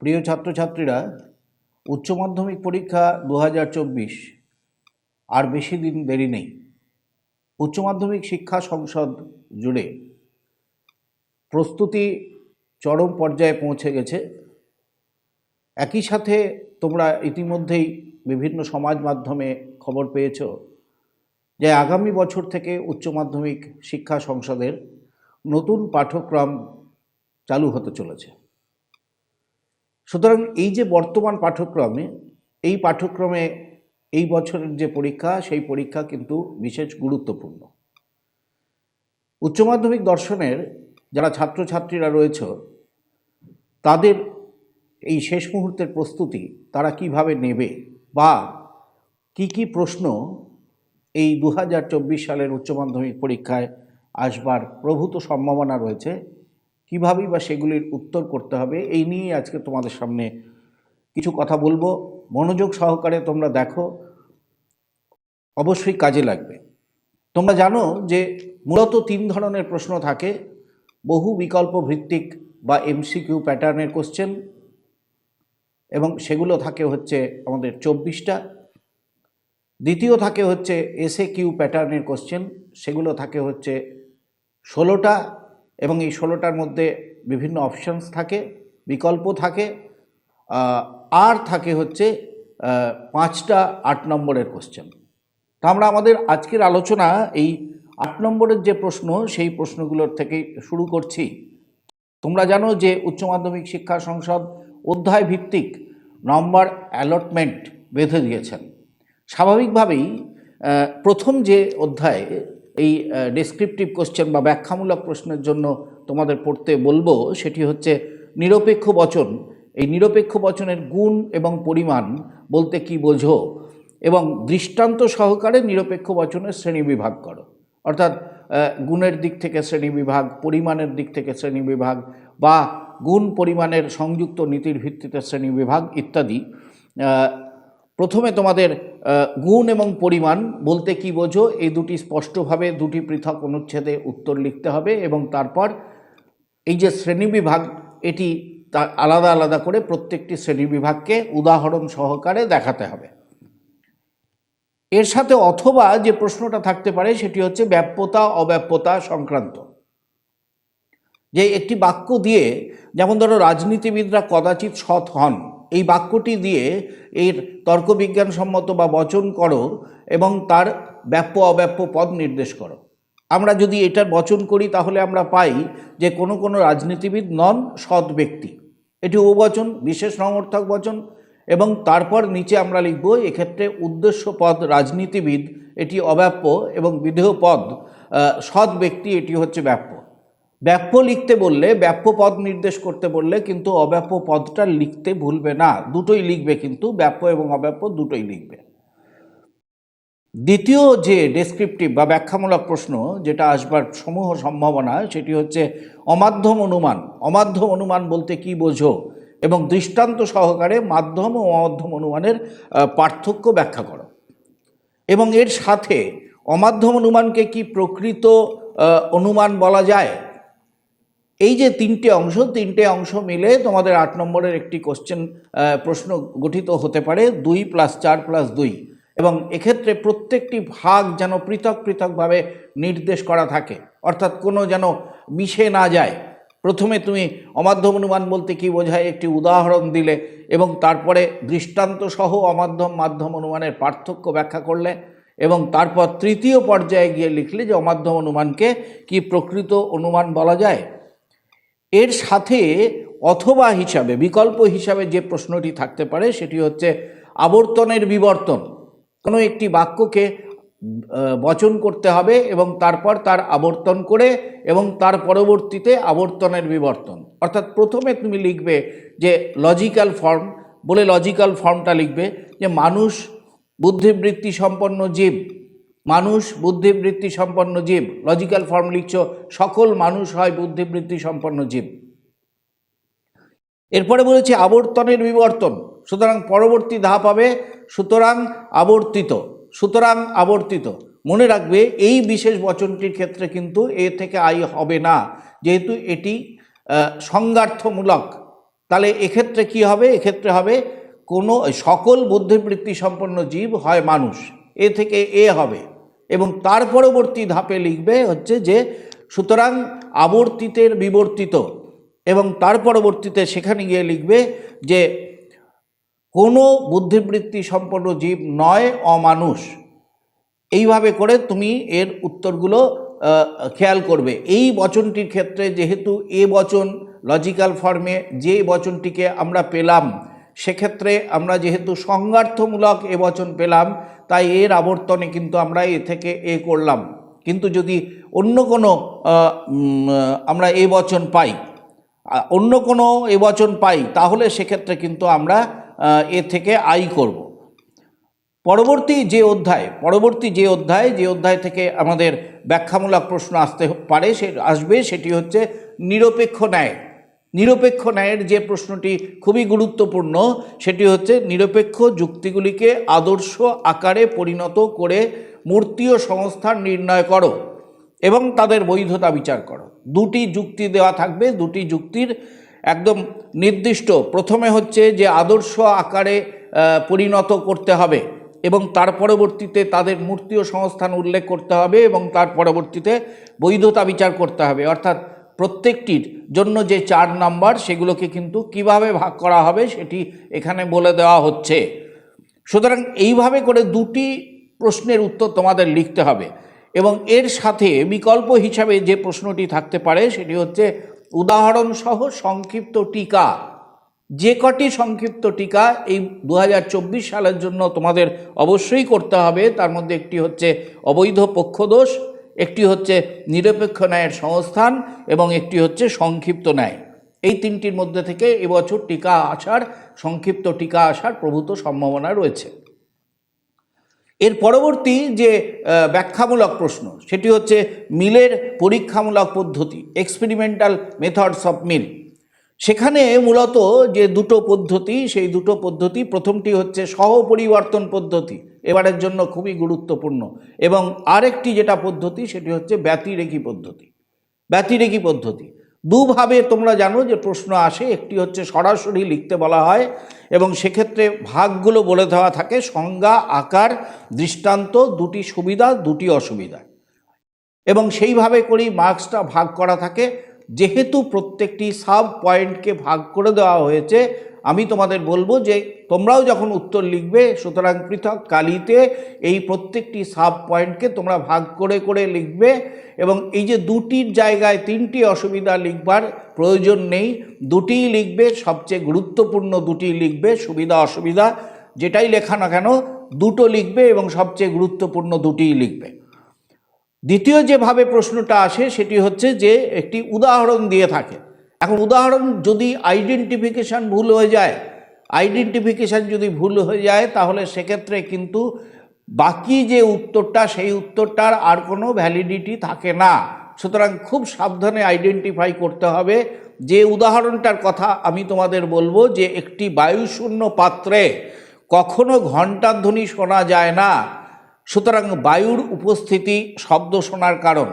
প্রিয় ছাত্রছাত্রীরা, উচ্চ মাধ্যমিক পরীক্ষা দু হাজার চব্বিশ, আর বেশি দিন দেরি নেই। উচ্চ মাধ্যমিক শিক্ষা সংসদ জুড়ে প্রস্তুতি চরম পর্যায়ে পৌঁছে গেছে। একই সাথে তোমরা ইতিমধ্যেই বিভিন্ন সমাজ মাধ্যমে খবর পেয়েছ যে আগামী বছর থেকে উচ্চ মাধ্যমিক শিক্ষা সংসদের নতুন পাঠ্যক্রম চালু হতে চলেছে। সুতরাং এই যে বর্তমান পাঠ্যক্রমে, এই পাঠ্যক্রমে এই বছরের যে পরীক্ষা, সেই পরীক্ষা কিন্তু বিশেষ গুরুত্বপূর্ণ। উচ্চ মাধ্যমিক দর্শনের যারা ছাত্রছাত্রীরা রয়েছে, তাদের এই শেষ মুহূর্তের প্রস্তুতি তারা কীভাবে নেবে বা কি কি প্রশ্ন এই দু হাজার চব্বিশ সালের উচ্চ মাধ্যমিক পরীক্ষায় আসবার প্রভূত সম্ভাবনা রয়েছে। কীভাবেই বা সেগুলির উত্তর করতে হবে, এই নিয়ে আজকে তোমাদের সামনে কিছু কথা বলব। মনোযোগ সহকারে তোমরা দেখো, অবশ্যই কাজে লাগবে। তোমরা জানো যে মূলত তিন ধরনের প্রশ্ন থাকে, বহু বিকল্প ভিত্তিক বা এমসিকিউ প্যাটার্নের কোশ্চেন এবং সেগুলো থাকে হচ্ছে আমাদের চব্বিশটা। দ্বিতীয় থাকে হচ্ছে এসএ কিউ প্যাটার্নের কোশ্চেন সেগুলো থাকে হচ্ছে ষোলোটা এবং এই ষোলোটার মধ্যে বিভিন্ন অপশানস থাকে, বিকল্প থাকে আর থাকে হচ্ছে পাঁচটা আট নম্বরের কোশ্চেন তা আমরা আমাদের আজকের আলোচনা এই আট নম্বরের যে প্রশ্ন, সেই প্রশ্নগুলোর থেকেই শুরু করছি। তোমরা জানো যে উচ্চ মাধ্যমিক শিক্ষা সংসদ অধ্যায় ভিত্তিক নম্বর অ্যালটমেন্ট বেঁধে দিয়েছেন। স্বাভাবিকভাবেই প্রথম যে অধ্যায় এই ডেসক্রিপটিভ কোশ্চেন বা ব্যাখ্যামূলক প্রশ্নের জন্য তোমাদের পড়তে বলব, সেটি হচ্ছে নিরপেক্ষ বচন। এই নিরপেক্ষ বচনের গুণ এবং পরিমাণ বলতে কি বোঝো? এবং দৃষ্টান্ত সহকারে নিরপেক্ষ বচনের শ্রেণীবিভাগ করো। অর্থাৎ গুণের দিক থেকে শ্রেণীবিভাগ পরিমাণের দিক থেকে শ্রেণীবিভাগ বা গুণ পরিমাণের সংযুক্ত নীতির ভিত্তিতে শ্রেণীবিভাগ ইত্যাদি। প্রথমে তোমাদের গুণ এবং পরিমাণ বলতে কি বোঝো? এই দুটি স্পষ্টভাবে, দুটি পৃথক অনুচ্ছেদে উত্তর লিখতে হবে এবং তারপর এই যে শ্রেণীবিভাগ, এটি তা আলাদা আলাদা করে প্রত্যেকটি শ্রেণীবিভাগকে উদাহরণ সহকারে দেখাতে হবে। এর সাথে অথবা যে প্রশ্নটা থাকতে পারে, সেটি হচ্ছে ব্যাপ্যতা, অব্যাপ্যতা সংক্রান্ত। যে একটি বাক্য দিয়ে, যেমন ধরো রাজনীতিবিদরা কদাচিৎ সৎ হন এই বাক্যটি দিয়ে এর তর্কবিজ্ঞানসম্মত বা বচন করো এবং তার ব্যাপ্য অব্যাপ্য পদ নির্দেশ করো। আমরা যদি এটার বচন করি, তাহলে আমরা পাই যে কোনো কোনো রাজনীতিবিদ নন সৎ ব্যক্তি। এটি ও বচন বিশেষ সমর্থক বচন এবং তারপর নিচে আমরা লিখব, এক্ষেত্রে উদ্দেশ্য পদ রাজনীতিবিদ, এটি অব্যাপ্য এবং বিধেয় পদ সৎ ব্যক্তি, এটি হচ্ছে ব্যাপ্য। ব্যাপ্য লিখতে বললে, ব্যাপ্য পদ নির্দেশ করতে বললে কিন্তু অব্যাপ্য পদটা লিখতে ভুলবে না। দুটোই লিখবে কিন্তু, ব্যাপ্য এবং অব্যাপ্য দুটোই লিখবে। দ্বিতীয় যে ডেসক্রিপটিভ বা ব্যাখ্যামূলক প্রশ্ন যেটা আসবার সমূহ সম্ভাবনা, সেটি হচ্ছে অমাধ্যম অনুমান। অমাধ্যম অনুমান বলতে কি বোঝো? এবং দৃষ্টান্ত সহকারে মাধ্যম ও অমাধ্যম অনুমানের পার্থক্য ব্যাখ্যা করো। এবং এর সাথে অমাধ্যম অনুমানকে কি প্রকৃত অনুমান বলা যায়? এই যে তিনটে অংশ তিনটে অংশ মিলে তোমাদের আট নম্বরের একটি কোশ্চেন প্রশ্ন গঠিত হতে পারে, দুই প্লাস চার প্লাস দুই। এবং এক্ষেত্রে প্রত্যেকটি ভাগ যেন পৃথক পৃথকভাবে নির্দেশ করা থাকে। অর্থাৎ কোনো যেন মিশে না যায়। প্রথমে তুমি অমাধ্যম অনুমান বলতে কি বোঝায়? একটি উদাহরণ দিলে এবং তারপরে দৃষ্টান্ত সহ অমাধ্যম, মাধ্যম অনুমানের পার্থক্য ব্যাখ্যা করলে এবং তারপর তৃতীয় পর্যায়ে গিয়ে লিখলে যে অমাধ্যম অনুমানকে কি প্রকৃত অনুমান বলা যায়? এর সাথে অথবা হিসাবে, বিকল্প হিসাবে যে প্রশ্নটি থাকতে পারে, সেটি হচ্ছে আবর্তনের বিবর্তন। কোনো একটি বাক্যকে বচন করতে হবে এবং তারপর তার আবর্তন করে এবং তার পরবর্তীতে আবর্তনের বিবর্তন। অর্থাৎ প্রথমে তুমি লিখবে যে লজিক্যাল ফর্ম বলে লজিক্যাল ফর্মটা লিখবে যে মানুষ, বুদ্ধিবৃত্তি সম্পন্ন জীব মানুষ, বুদ্ধিবৃত্তি সম্পন্ন জীব। লজিক্যাল ফর্ম লিখছ, সকল মানুষ হয় বুদ্ধিবৃত্তি সম্পন্ন জীব। এরপরে বলেছে, আবর্তনের বিবর্তন। সুতরাং পরবর্তী ধাপ হবে, সুতরাং আবর্তিত। সুতরাং আবর্তিত। মনে রাখবে, এই বিশেষ বচনটির ক্ষেত্রে কিন্তু এ থেকে আই হবে না। যেহেতু এটি সংজ্ঞার্থমূলক। তাহলে এক্ষেত্রে কি হবে? এক্ষেত্রে হবে, কোনো, সকল বুদ্ধিবৃত্তি সম্পন্ন জীব হয় মানুষ। এ থেকে এ হবে। এবং তার পরবর্তী ধাপে লিখবে হচ্ছে যে, সুতরাং আবর্তিতের বিবর্তিত এবং তার পরবর্তীতে সেখানে গিয়ে লিখবে যে, কোনো বুদ্ধিবৃত্তি সম্পন্ন জীব নয়, অমানুষ। এইভাবে করে তুমি এর উত্তরগুলো খেয়াল করবে। এই বচনটির ক্ষেত্রে যেহেতু এ বচন লজিক্যাল ফর্মে যে বচনটিকে আমরা পেলাম সেক্ষেত্রে আমরা যেহেতু সংজ্ঞার্থমূলক এ বচন পেলাম, তাই এর আবর্তনে কিন্তু আমরা এ থেকে এ করলাম। কিন্তু যদি অন্য কোনো আমরা এ বচন পাই অন্য কোনো এ বচন পাই, তাহলে সেক্ষেত্রে কিন্তু আমরা এ থেকে আই করব। পরবর্তী যে অধ্যায়, পরবর্তী যে অধ্যায় যে অধ্যায় থেকে আমাদের ব্যাখ্যামূলক প্রশ্ন আসতে পারে, সে, আসবে, সেটি হচ্ছে নিরপেক্ষ ন্যায়। নিরপেক্ষ ন্যায়ের যে প্রশ্নটি খুবই গুরুত্বপূর্ণ, সেটি হচ্ছে নিরপেক্ষ যুক্তিগুলিকে আদর্শ আকারে পরিণত করে মূর্তি ও সংস্থান নির্ণয় করো এবং তাদের বৈধতা বিচার করো। দুটি যুক্তি দেওয়া থাকবে, দুটি যুক্তির একদম নির্দিষ্ট। প্রথমে হচ্ছে যে আদর্শ আকারে পরিণত করতে হবে এবং তার পরবর্তীতে তাদের মূর্তি ও সংস্থান উল্লেখ করতে হবে এবং তার পরবর্তীতে বৈধতা বিচার করতে হবে। অর্থাৎ প্রত্যেকটির জন্য যে চার নাম্বার, সেগুলোকে কিন্তু কীভাবে ভাগ করা হবে সেটি এখানে বলে দেওয়া হচ্ছে। সুতরাং এইভাবে করে দুটি প্রশ্নের উত্তর তোমাদের লিখতে হবে। এবং এর সাথে বিকল্প হিসাবে যে প্রশ্নটি থাকতে পারে, সেটি হচ্ছে উদাহরণসহ সংক্ষিপ্ত টিকা। যে কটি সংক্ষিপ্ত টিকা এই দু হাজার চব্বিশ সালের জন্য তোমাদের অবশ্যই করতে হবে, তার মধ্যে একটি হচ্ছে অবৈধ পক্ষদোষ একটি হচ্ছে নিরপেক্ষ ন্যায়ের সংস্থান এবং একটি হচ্ছে সংক্ষিপ্ত ন্যায়। এই তিনটির মধ্যে থেকে এবছর টিকা আসার, সংক্ষিপ্ত টিকা আসার প্রভূত সম্ভাবনা রয়েছে। এর পরবর্তী যে ব্যাখ্যামূলক প্রশ্ন, সেটি হচ্ছে মিলের পরীক্ষামূলক পদ্ধতি এক্সপেরিমেন্টাল মেথডস অফ মিল সেখানে মূলত যে দুটো পদ্ধতি, সেই দুটো পদ্ধতি, প্রথমটি হচ্ছে সহপরিবর্তন পদ্ধতি, এবারের জন্য খুবই গুরুত্বপূর্ণ, এবং আরেকটি যেটা পদ্ধতি, সেটি হচ্ছে ব্যতিরেখী পদ্ধতি। ব্যতিরেখী পদ্ধতি। দুভাবে তোমরা জানো যে প্রশ্ন আসে, একটি হচ্ছে সরাসরি লিখতে বলা হয়, এবং সেক্ষেত্রে ভাগগুলো বলে দেওয়া থাকে, সংজ্ঞা, আকার, দৃষ্টান্ত, দুটি সুবিধা, দুটি অসুবিধা। এবং সেইভাবে করেই মার্কসটা ভাগ করা থাকে যেহেতু প্রত্যেকটি সাব পয়েন্টকে ভাগ করে দেওয়া হয়েছে, আমি তোমাদের বলব যে তোমরাও যখন উত্তর লিখবে, সুতরাং পৃথক কালিতে এই প্রত্যেকটি সাব পয়েন্টকে তোমরা ভাগ করে করে লিখবে এবং এই যে দুটির জায়গায় তিনটি অসুবিধা লিখবার প্রয়োজন নেই, দুটিই লিখবে, সবচেয়ে গুরুত্বপূর্ণ দুটি লিখবে, সুবিধা, অসুবিধা, যেটাই লেখা না কেন, দুটো লিখবে এবং সবচেয়ে গুরুত্বপূর্ণ দুটিই লিখবে। দ্বিতীয় যেভাবে প্রশ্নটা আসে সেটি হচ্ছে যে একটি উদাহরণ দিয়ে থাকে। এখন উদাহরণ যদি আইডেন্টিফিকেশান ভুল হয়ে যায় আইডেন্টিফিকেশান যদি ভুল হয়ে যায়, তাহলে সেক্ষেত্রে কিন্তু বাকি যে উত্তরটা, সেই উত্তরটার আর কোনো ভ্যালিডিটি থাকে না। সুতরাং খুব সাবধানে আইডেন্টিফাই করতে হবে। যে উদাহরণটার কথা আমি তোমাদের বলব যে একটি বায়ুশূন্য পাত্রে কখনো ঘণ্টাধ্বনি শোনা যায় না। সুতরাং বায়ুর উপস্থিতি শব্দ শোনার কারণ।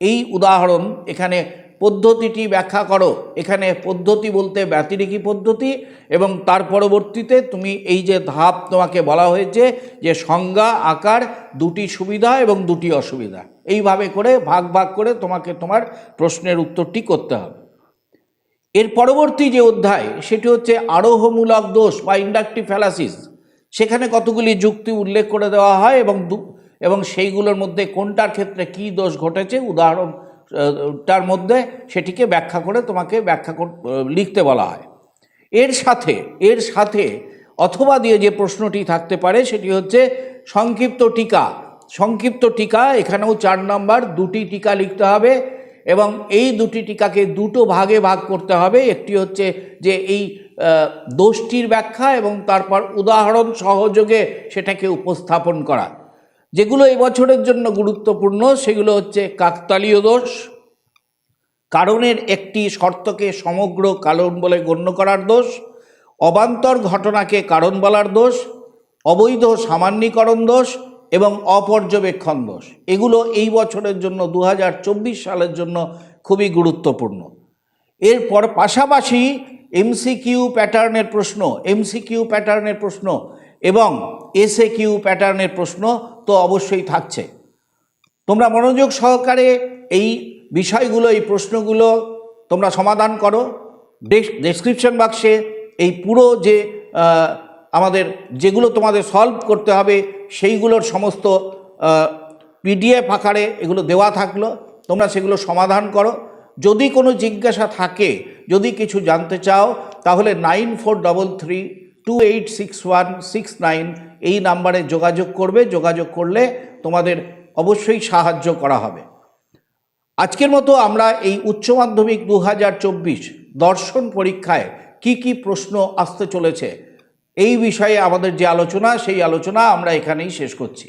এই উদাহরণ এখানে পদ্ধতিটি ব্যাখ্যা করো। এখানে পদ্ধতি বলতে ব্যতিরেকী পদ্ধতি এবং তার পরবর্তীতে তুমি এই যে ধাপ তোমাকে বলা হয়েছে যে সংজ্ঞা, আকার, দুটি সুবিধা এবং দুটি অসুবিধা। এইভাবে করে ভাগ ভাগ করে তোমাকে তোমার প্রশ্নের উত্তরটি করতে হবে। এর পরবর্তী যে অধ্যায়, সেটি হচ্ছে আরোহমূলক দোষ বা ইন্ডাকটিভ ফ্যালাসিস সেখানে কতগুলি যুক্তি উল্লেখ করে দেওয়া হয় এবং এবং সেইগুলোর মধ্যে কোনটার ক্ষেত্রে কি দোষ ঘটেছে? উদাহরণ টার মধ্যে সেটিকে ব্যাখ্যা করে তোমাকে ব্যাখ্যা লিখতে বলা হয়। এর সাথে এর সাথে অথবা দিয়ে যে প্রশ্নটি থাকতে পারে সেটি হচ্ছে সংক্ষিপ্ত টিকা। সংক্ষিপ্ত টিকা, এখানেও চার নাম্বার, দুটি টিকা লিখতে হবে। এবং এই দুটি টিকাকে দুটো ভাগে ভাগ করতে হবে। একটি হচ্ছে যে এই দোষটির ব্যাখ্যা এবং তারপর উদাহরণ সহযোগে সেটাকে উপস্থাপন করা। যেগুলো এবছরের জন্য গুরুত্বপূর্ণ, সেগুলো হচ্ছে কাকতালীয় দোষ, কারণের একটি শর্তকে সমগ্র কারণ বলে গণ্য করার দোষ, অবান্তর ঘটনাকে কারণ বলার দোষ, অবৈধ সামান্যীকরণ দোষ এবং অপর্যবেক্ষণ দোষ। এগুলো এই বছরের জন্য দু হাজার চব্বিশ সালের জন্য খুবই গুরুত্বপূর্ণ। এরপর পাশাপাশি এমসিকিউ প্যাটার্নের প্রশ্ন এমসিকিউ প্যাটার্নের প্রশ্ন এবং এসএ কিউ প্যাটার্নের প্রশ্ন তো অবশ্যই থাকছে। তোমরা মনোযোগ সহকারে এই বিষয়গুলো, এই প্রশ্নগুলো তোমরা সমাধান করো। ডেসক্রিপশন বাক্সে এই পুরো যে আমাদের যেগুলো তোমাদের সলভ করতে হবে সেইগুলোর সমস্ত পিডিএফ আকারে এগুলো দেওয়া থাকল। তোমরা সেগুলো সমাধান করো। যদি কোনো জিজ্ঞাসা থাকে, যদি কিছু জানতে চাও, তাহলে nine four double three two eight six one six nine এই নাম্বারে যোগাযোগ করবে। যোগাযোগ করলে তোমাদের অবশ্যই সাহায্য করা হবে। আজকের মতো আমরা এই উচ্চ মাধ্যমিক দু হাজার চব্বিশ দর্শন পরীক্ষায় কি কি প্রশ্ন আসতে চলেছে এই বিষয়ে আমাদের যে আলোচনা সেই আলোচনা আমরা এখানেই শেষ করছি।